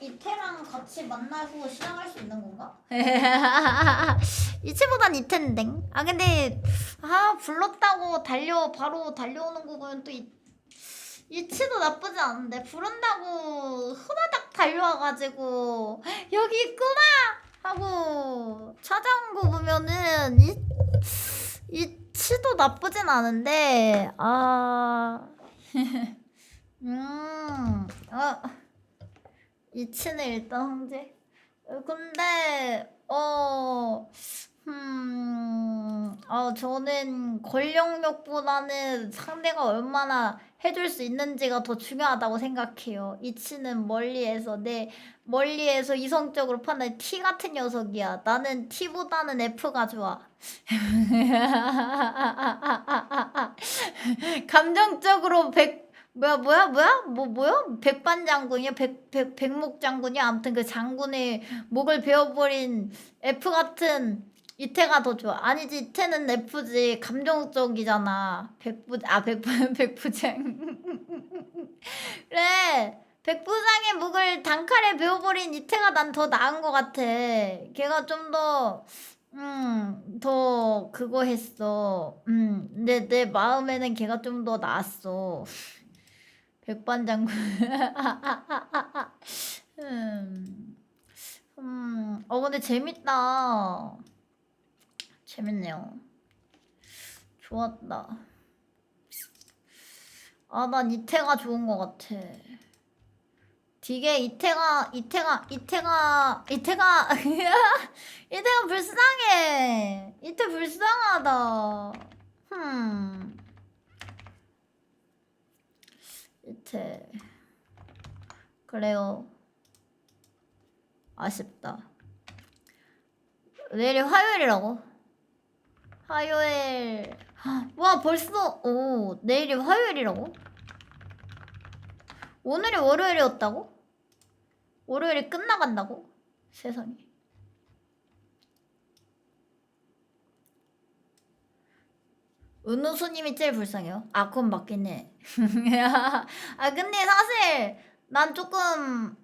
이태랑 같이 만나고 시작할 수 있는 건가? 이체보단 이텐댕. 아 근데 아 불렀다고 달려 바로 달려오는 거면 또 이, 이치도 나쁘지 않은데 부른다고 후다닥 달려와가지고 여기 있구나 하고 찾아온 거 보면은 이 이치도 나쁘진 않은데 아 음. 어. 유치는 일단 황제. 어, 근데 어, 음, 어, 저는 권력력보다는 상대가 얼마나 해줄 수 있는지가 더 중요하다고 생각해요. 이치는 멀리에서 내 멀리에서 이성적으로 판단 T 같은 녀석이야. 나는 T보다는 F가 좋아. 감정적으로 100 뭐야 뭐야 뭐야? 뭐 뭐야? 백반 장군이야? 백 백 백목 장군이야? 아무튼 그 장군의 목을 베어버린 F 같은 이태가 더 좋아. 아니지 이태는 F지. 감정적이잖아. 백부 아 백부 백부장 그래. 백부장의 목을 단칼에 베어버린 이태가 난 더 나은 것 같아. 걔가 좀더 음, 더 그거 했어. 음, 근데 내 마음에는 걔가 좀 더 나았어. 백반장군. 음, 음, 어, 근데 재밌다. 재밌네요. 좋았다. 아, 난 이태가 좋은 것 같아. 되게 이태가, 이태가, 이태가, 이태가, 이태가 불쌍해. 이태 불쌍하다. 흠. 이태. 그래요. 아쉽다. 내일이 화요일이라고? 화요일. 와, 벌써, 오, 내일이 화요일이라고? 오늘이 월요일이었다고? 월요일이 끝나간다고? 세상에. 은우수님이 제일 불쌍해요. 아, 그건 맞긴 해. 아, 근데 사실 난 조금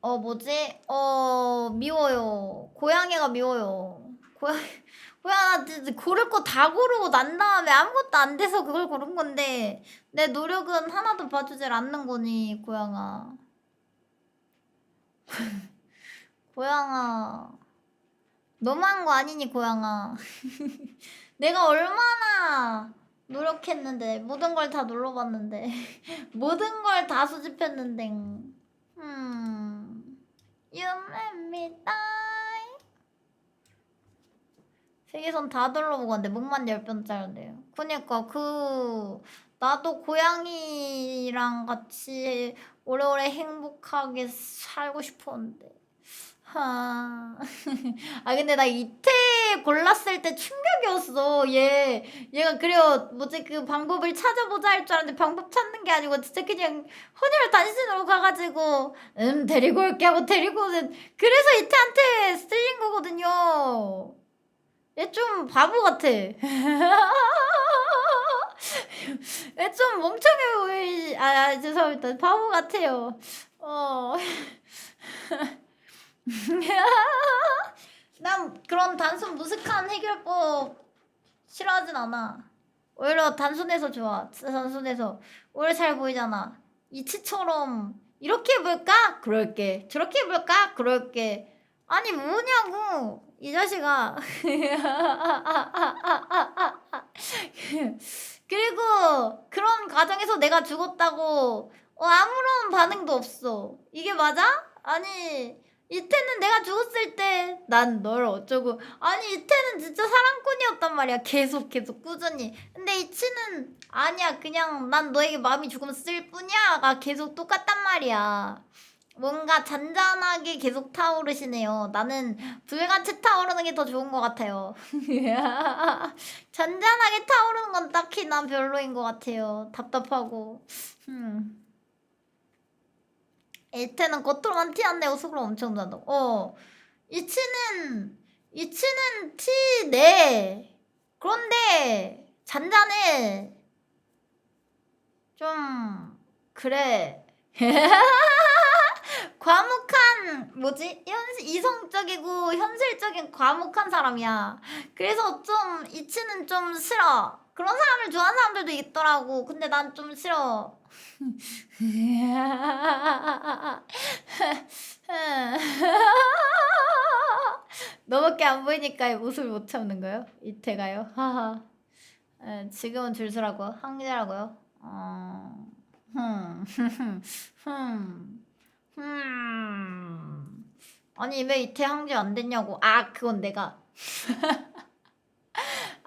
어 뭐지? 어 미워요. 고양이가 미워요. 고양 고양아 진짜 고를 거 다 고르고 난 다음에 아무것도 안 돼서 그걸 고른 건데 내 노력은 하나도 봐주질 않는 거니 고양아. 고양아. 너무한 거 아니니 고양아. 내가 얼마나 노력했는데 모든 걸 다 눌러봤는데. 모든 걸 다 수집했는데. 음. 유매입니다. 세계선 다 둘러보고 왔는데 목만 열 번짜리인데요. 그니까 그 나도 고양이랑 같이 오래오래 행복하게 살고 싶었는데. 하... 아 근데 나 이태 골랐을 때 충격이었어. 얘 얘가 그래요. 뭐지 그 방법을 찾아보자 할 줄 알았는데 방법 찾는 게 아니고 진짜 그냥 헌혈 단신으로 가가지고 음 데리고 올게 하고 데리고 오는 그래서 이태한테 쓸린 거거든요. 얘 좀 바보 같아. 얘 좀 멍청해 보이. 아, 아 죄송합니다. 바보 같아요. 어. 난 그런 단순 무식한 해결법 싫어하진 않아. 오히려 단순해서 좋아. 단순해서. 오히려 잘 보이잖아. 이치처럼 이렇게 해볼까? 그럴게. 저렇게 해볼까? 그럴게. 아니 뭐냐고 이 자식아. 그리고 그런 과정에서 내가 죽었다고 어, 아무런 반응도 없어. 이게 맞아? 아니 이태는 내가 죽었을 때 난 널 어쩌고. 아니 이태는 진짜 사랑꾼이었단 말이야. 계속 계속 꾸준히. 근데 이치는 아니야. 그냥 난 너에게 마음이 조금 쓸 뿐이야가 계속 똑같단 말이야. 뭔가 잔잔하게 계속 타오르시네요. 나는 불같이 타오르는 게 더 좋은 것 같아요. 잔잔하게 타오르는 건 딱히 난 별로인 것 같아요. 답답하고. 음. 이태는 겉으로만 티 안 내고 속으로 엄청 난다고. 어. 이치는 이치는 티 내. 그런데 잔잔해. 좀 그래. 과묵한 뭐지 현실 이성적이고 현실적인 과묵한 사람이야. 그래서 좀 이치는 좀 싫어. 그런 사람을 좋아하는 사람들도 있더라고. 근데 난 좀 싫어. 너밖에 안 보이니까 웃을 못 참는 거요? 이태가요? 하하. 에, 지금은 줄서라고 항제라고요? 어. 아니 왜 이태 항제 안 됐냐고? 아 그건 내가.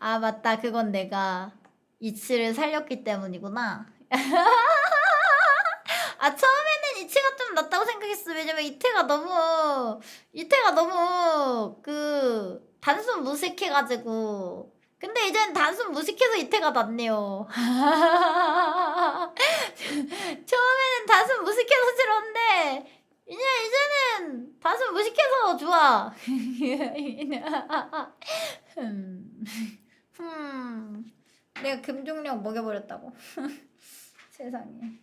아 맞다 그건 내가 이치를 살렸기 때문이구나. 아 처음에는 이치가 좀 낫다고 생각했어. 왜냐면 이태가 너무 이태가 너무 그 단순 무식해가지고. 근데 이제는 단순 무식해서 이태가 낫네요. 처음에는 단순 무식해서 싫었는데 이제 이제는 단순 무식해서 좋아. 내가 금종력 먹여버렸다고. 세상에.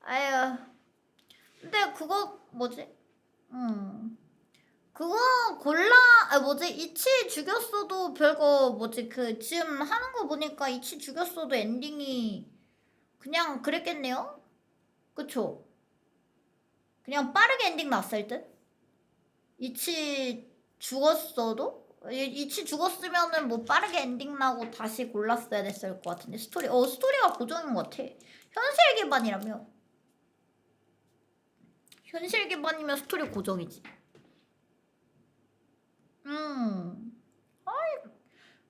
아유. 근데 그거 뭐지? 음. 그거 골라 아 뭐지 이치 죽였어도 별거 뭐지 그 지금 하는 거 보니까 이치 죽였어도 엔딩이 그냥 그랬겠네요? 그쵸? 그냥 빠르게 엔딩 났을 듯? 이치 죽었어도? 이- 이치 죽었으면은 뭐 빠르게 엔딩 나고 다시 골랐어야 됐을 것 같은데 스토리 어 스토리가 고정인 것 같아. 현실 기반이라며. 현실 기반이면 스토리 고정이지. 음. 아이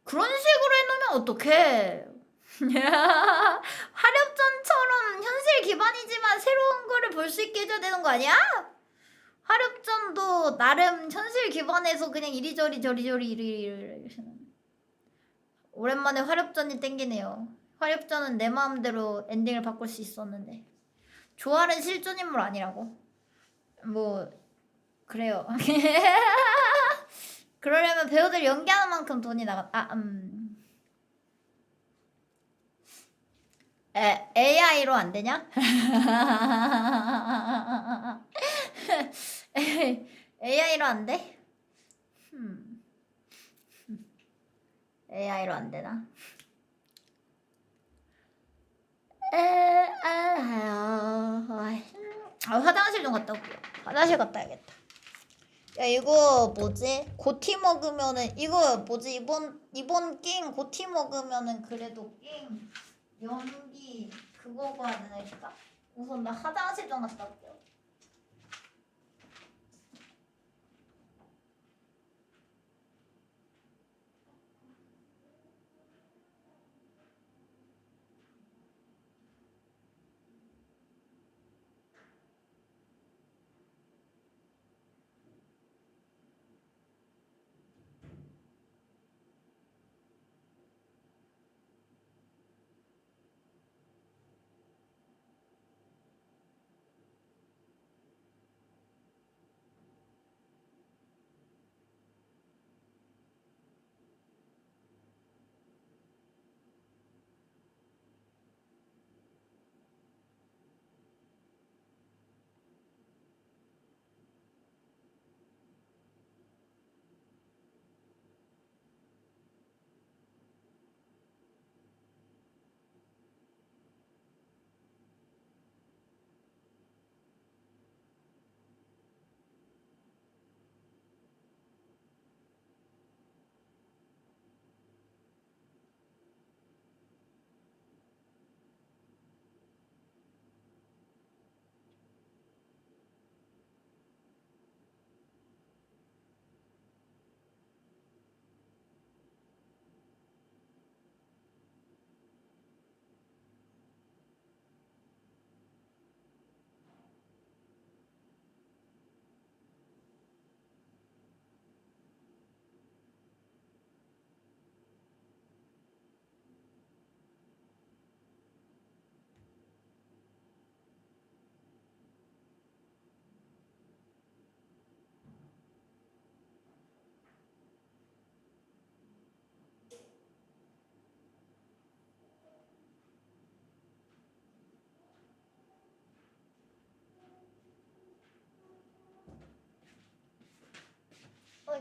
그런 식으로 해놓으면 어떡해. 화렵전처럼 현실 기반이지만 새로운 거를 볼 수 있게 해줘야 되는 거 아니야? 화렵전도 나름 현실 기반에서 그냥 이리저리 저리저리 이리저리 오랜만에 화렵전이 땡기네요. 화렵전은 내 마음대로 엔딩을 바꿀 수 있었는데 조알은 실존 인물 아니라고? 뭐 그래요. 그러려면 배우들 연기하는 만큼 돈이 나갔. 아 음. 에, AI로 안 되냐? AI로 안 돼? 음. AI로 안 되나? 에, 아, 아, 화장실 좀 갔다 올게요. 화장실 갔다 와야겠다. 야 이거 뭐지? 고티 먹으면은 이거 뭐지? 이번 이번 게임 고티 먹으면은 그래도 게임 연기 그거가 되니까 우선 나 화장실 좀 갔다 올게요.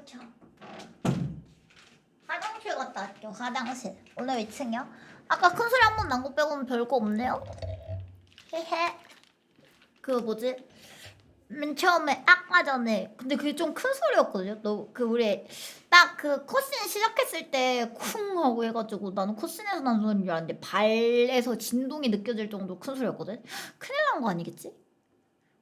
꿀차. 화장실 갔다 왔죠. 화장실. 오늘 몇 층이야? 아까 큰 소리 한 번 난 거 빼고는 별거 없네요. 헤헤. 그 뭐지? 맨 처음에 아까 전에 근데 그게 좀 큰 소리였거든요. 너 그 우리 딱그 컷신 시작했을 때 쿵 하고 해가지고 나는 컷신에서 난 소리인 줄 알았는데 발에서 진동이 느껴질 정도로 큰 소리였거든. 큰일 난 거 아니겠지?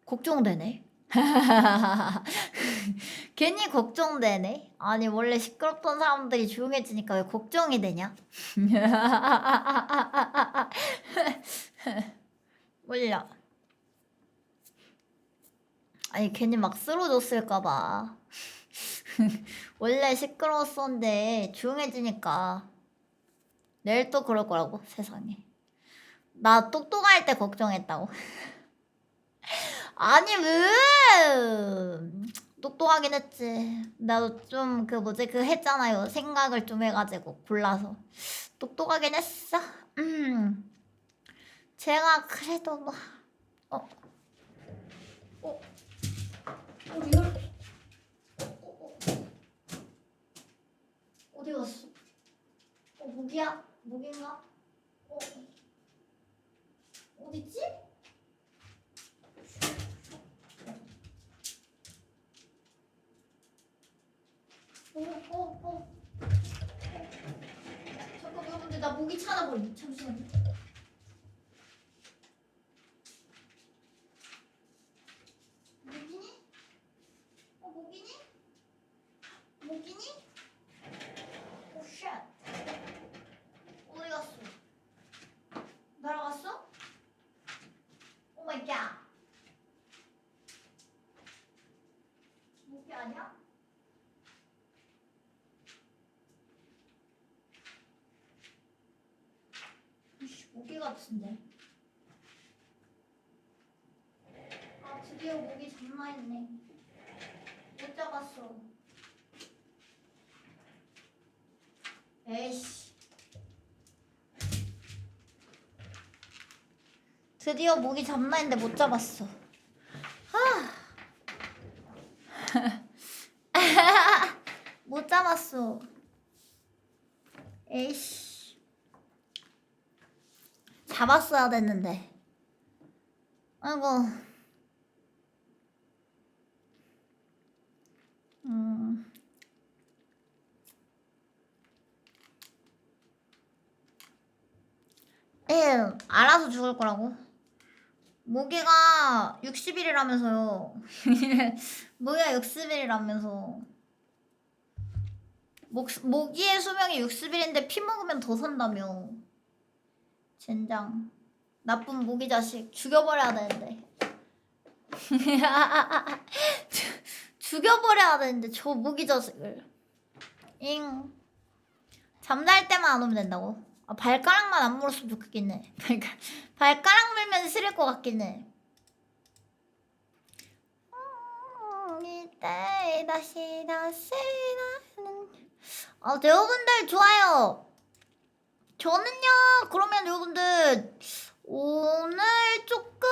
걱정되네. 괜히 걱정되네. 아니 원래 시끄럽던 사람들이 조용해지니까 왜 걱정이 되냐? 몰라. 아니 괜히 막 쓰러졌을까봐. 원래 시끄러웠었는데 조용해지니까 내일 또 그럴 거라고 세상에. 나 똑똑할 때 걱정했다고. 아니 왜? 똑똑하긴 했지. 나도 좀 그 뭐지 그 했잖아요. 생각을 좀 해가지고 골라서 똑똑하긴 했어. 음. 제가 그래도 뭐 어. 어. 어. 어디 갔어? 어 목이야? 목인가? 어. 어딨지? 어, 어, 어. 잠깐 여러분들 나 모기 찾아버림. 잠시만요. 모기니? 어 모기니? 모기니? 오 쉣. 어디 갔어? 날아갔어? 오 마이 갓. 모기 아니야? 이씨, 모기 같은데. 아, 드디어 모기 장난했네. 못 잡았어. 에이씨. 드디어 모기 잡나했는데 못 잡았어. 아. 못 잡았어. 에이씨. 잡았어야 됐는데. 아이고. 음. 예, 알아서 죽을 거라고. 모기가 60일이라면서요. 모기가 60일이라면서. 목, 모기의 수명이 60일인데 피 먹으면 더 산다며. 젠장. 나쁜 모기 자식 죽여버려야 되는데. 죽- 죽여버려야 되는데 저 모기 자식을. 잉. 잠잘 때만 안 오면 된다고. 아, 발가락만 안 물었으면 좋겠긴 해. 발가, 발가락 물면 싫을 것 같긴 해. 음, 이때 다시 다시 나는 아 여러분들 좋아요. 저는요 그러면 여러분들 오늘 조금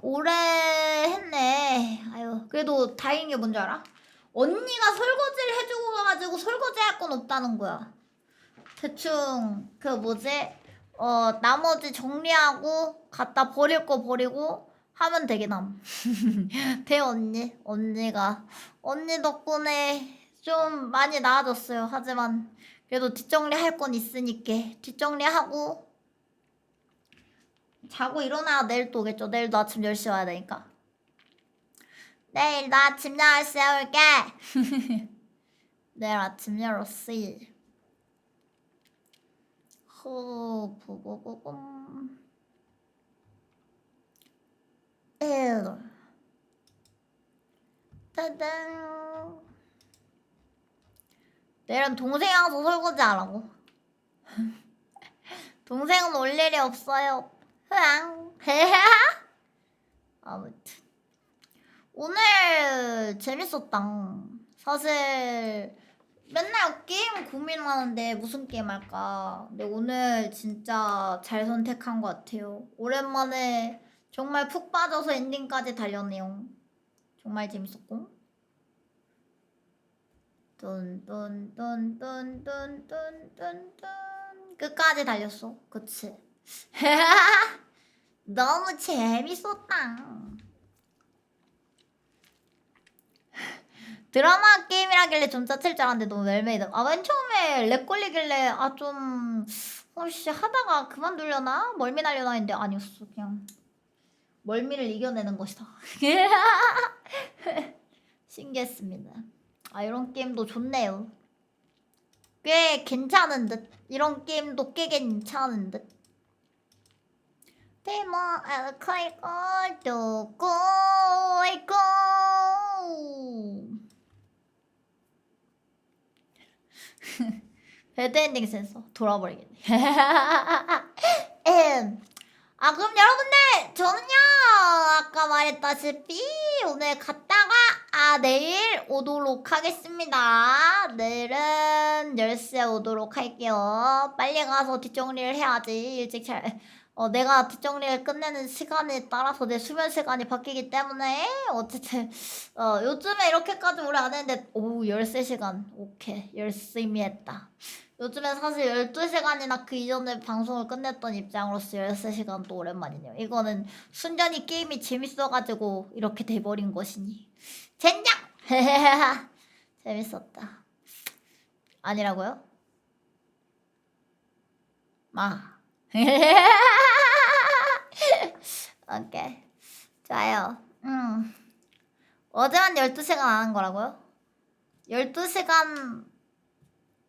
오래 했네. 아유 그래도 다행인 게 뭔지 알아? 언니가 설거지를 해주고 가가지고 설거지 할 건 없다는 거야. 대충 그 뭐지? 어 나머지 정리하고 갖다 버릴 거 버리고 하면 함. 대 언니 언니가 언니 덕분에 좀 많이 나아졌어요. 하지만 그래도 뒷정리 할 건 있으니까 뒷정리 하고 자고 일어나야 내일 또 오겠죠. 내일도 아침 10시 와야 되니까. 내일도 아침 10시에 올게. 내일 아침 10시. 후, 부부부붐. 일. 따단. 내일은 동생이랑 설거지 하라고. 동생은 올 일이 없어요. 흐앙. 아무튼. 오늘 재밌었다. 사실 맨날 게임 고민하는데 무슨 게임 할까. 근데 오늘 진짜 잘 선택한 것 같아요. 오랜만에 정말 푹 빠져서 엔딩까지 달렸네요. 정말 재밌었고. 뚠뚠뚠뚠뚠뚠뚠뚠 끝까지 달렸어. 그치? 너무 재밌었다. 드라마 게임이라길래 좀 짜칠 줄 알았는데 너무 웰메이드. 아, 맨 처음에 렉 걸리길래 아, 좀, 어씨, 하다가 그만두려나? 멀미 날려나 했는데 아니었어. 그냥 멀미를 이겨내는 것이다. 신기했습니다. 아, 이런 게임도 좋네요. 꽤 괜찮은 듯. 이런 게임도 꽤 괜찮은 듯. 데모 알코이고 두고 있고 배드엔딩 센서 돌아버리겠네. 음. 아 그럼 여러분들 저는요 아까 말했다시피 오늘 갔다가 아 내일 오도록 하겠습니다. 내일은 10시에 오도록 할게요. 빨리 가서 뒷정리를 해야지 일찍 잘. 어, 내가 뒷정리를 끝내는 시간에 따라서 내 수면 시간이 바뀌기 때문에 어쨌든 어, 요즘에 이렇게까지 오래 안 했는데 오 13시간 오케이 열심히 했다 요즘에 사실 12시간이나 그 이전에 방송을 끝냈던 입장으로서 13시간 또 오랜만이네요 이거는 순전히 게임이 재밌어가지고 이렇게 돼버린 것이니 젠장! 재밌었다 아니라고요? 마 오케이. 좋아요. 음. 어제만 12시간 안 한 거라고요? 12시간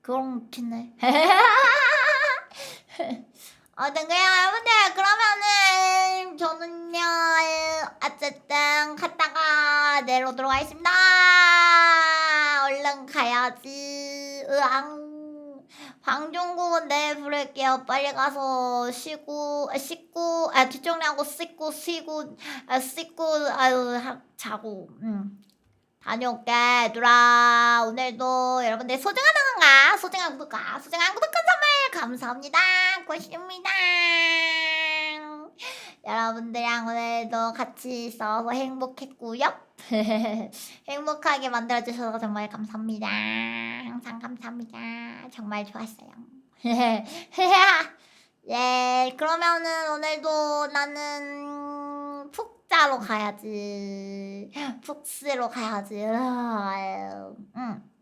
그렇긴 해. 어쨌든 그냥 여러분들 그러면은 저는요 어쨌든 갔다가 내려오도록 하겠습니다. 얼른 가야지. 으앙. 방종국은 내일 부를게요. 빨리 가서 쉬고, 아, 씻고, 아, 뒷정리하고 씻고, 쉬고, 아, 씻고, 아유, 하, 자고, 음. 다녀올게, 얘들아. 오늘도 여러분들 소중한 응원과 소중한 구독과 소중한 구독과 선물 감사합니다. 고맙습니다. 여러분들이랑 오늘도 같이 있어서 행복했고요. 행복하게 만들어주셔서 정말 감사합니다. 항상 감사합니다. 정말 좋았어요. 예, 그러면은 오늘도 나는 푹 자러 가야지. 푹 쓰러 가야지. 응.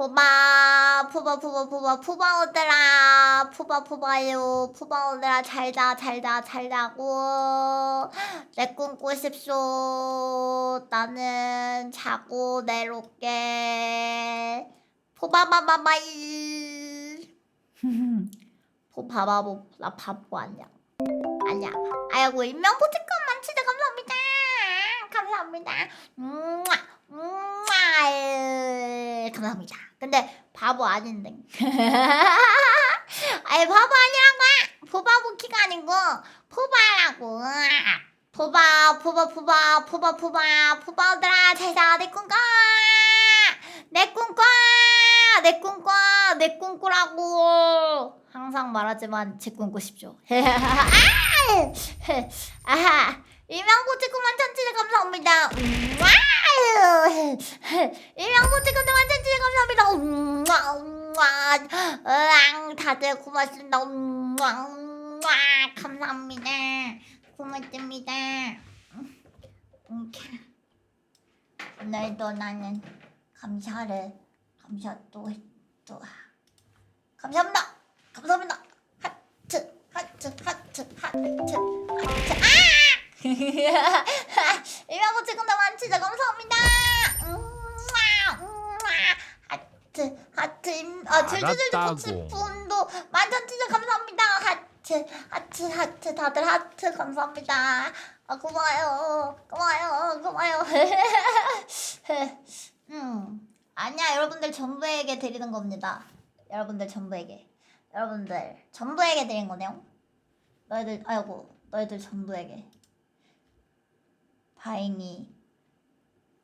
포바, 포바, 포바, 포바, 포바오들아, 포바, 포바요, 포바오들아, 잘자, 잘자, 잘자고, 내 꿈꾸 싶소. 나는 자고 내려올게. 포바바바바이. 포바바보, 나 바보 아니야. 아니야. 아이고, 인명포티콘 만치대 감사합니다. 감사합니다. 음, 음, 감사합니다. 근데 바보 아닌데. 아이 바보 아니라고. 포바보 키가 아니고 포바라고. 포바 포바 포바 포바 포바 포바들아 잘자 내 꿈꿔. 내 꿈꿔. 내 꿈꿔. 내 꿈꾸라고. 항상 말하지만 제 꿈꾸십시오. 아하 감사합니다. 음, 와우. 이명고 치구만 천지를 감사합니다. 음, 와, 음, 와. 으앙 다들 고맙습니다. 감사합니다. 고맙습니다. 음, 오늘도 나는 감사를 감사 또 또 감사합니다. 감사합니다. 하트 하트 하트 하트 하트. 아 이명고 지금도 진짜 감사합니다 음아, 음아. 하트 하트 임- 아 알았다고. 분도 만천 진짜 감사합니다 하트 하트 하트 다들 하트 감사합니다 아 고마워요 고마워요 고마워요 음 아니야 여러분들 전부에게 드리는 겁니다 여러분들 전부에게 여러분들 전부에게 드린 거네요 너희들 아이고 너희들 전부에게 다행히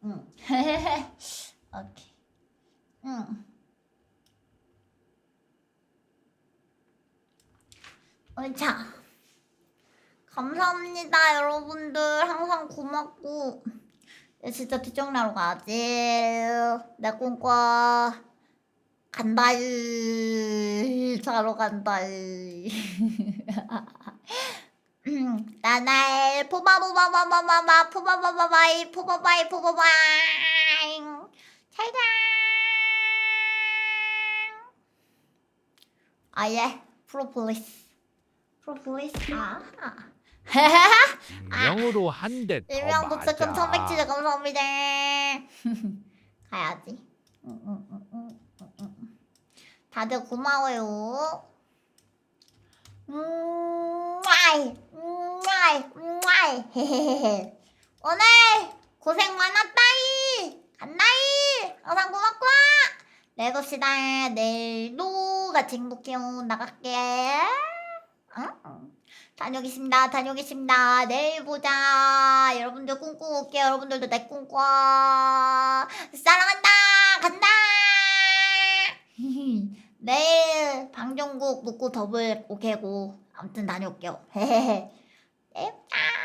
응 오케이 응 어, 자 감사합니다 여러분들 항상 고맙고 야, 진짜 뒷정리하러 가야지. 내 꿈꿔. 간다. 자러 간다. 음, 나날 포바보바바바바바 포바바바바이 포바바이 포바바이. 잘가. 아예. 프로폴리스. 프로폴리스. 아 명으로 한대더 일명 맞아. 1170 감사합니다. 가야지. 응, 응, 응, 응, 응, 응. 다들 고마워요. 음, 음, 음, 아이, 헤헤헤. 오늘 고생 많았다이. 간다이. 항상 고맙고. 내봅시다. 내일도 같이 행복해요. 나갈게. 응? 다녀오겠습니다. 다녀오겠습니다. 내일 보자. 여러분들 꿈꾸고 올게요. 여러분들도 내 꿈꿔. 사랑한다. 간다. 내일 방종국 묵고 더블 오케고 아무튼 다녀올게요. 헤헤헤. 네, 아.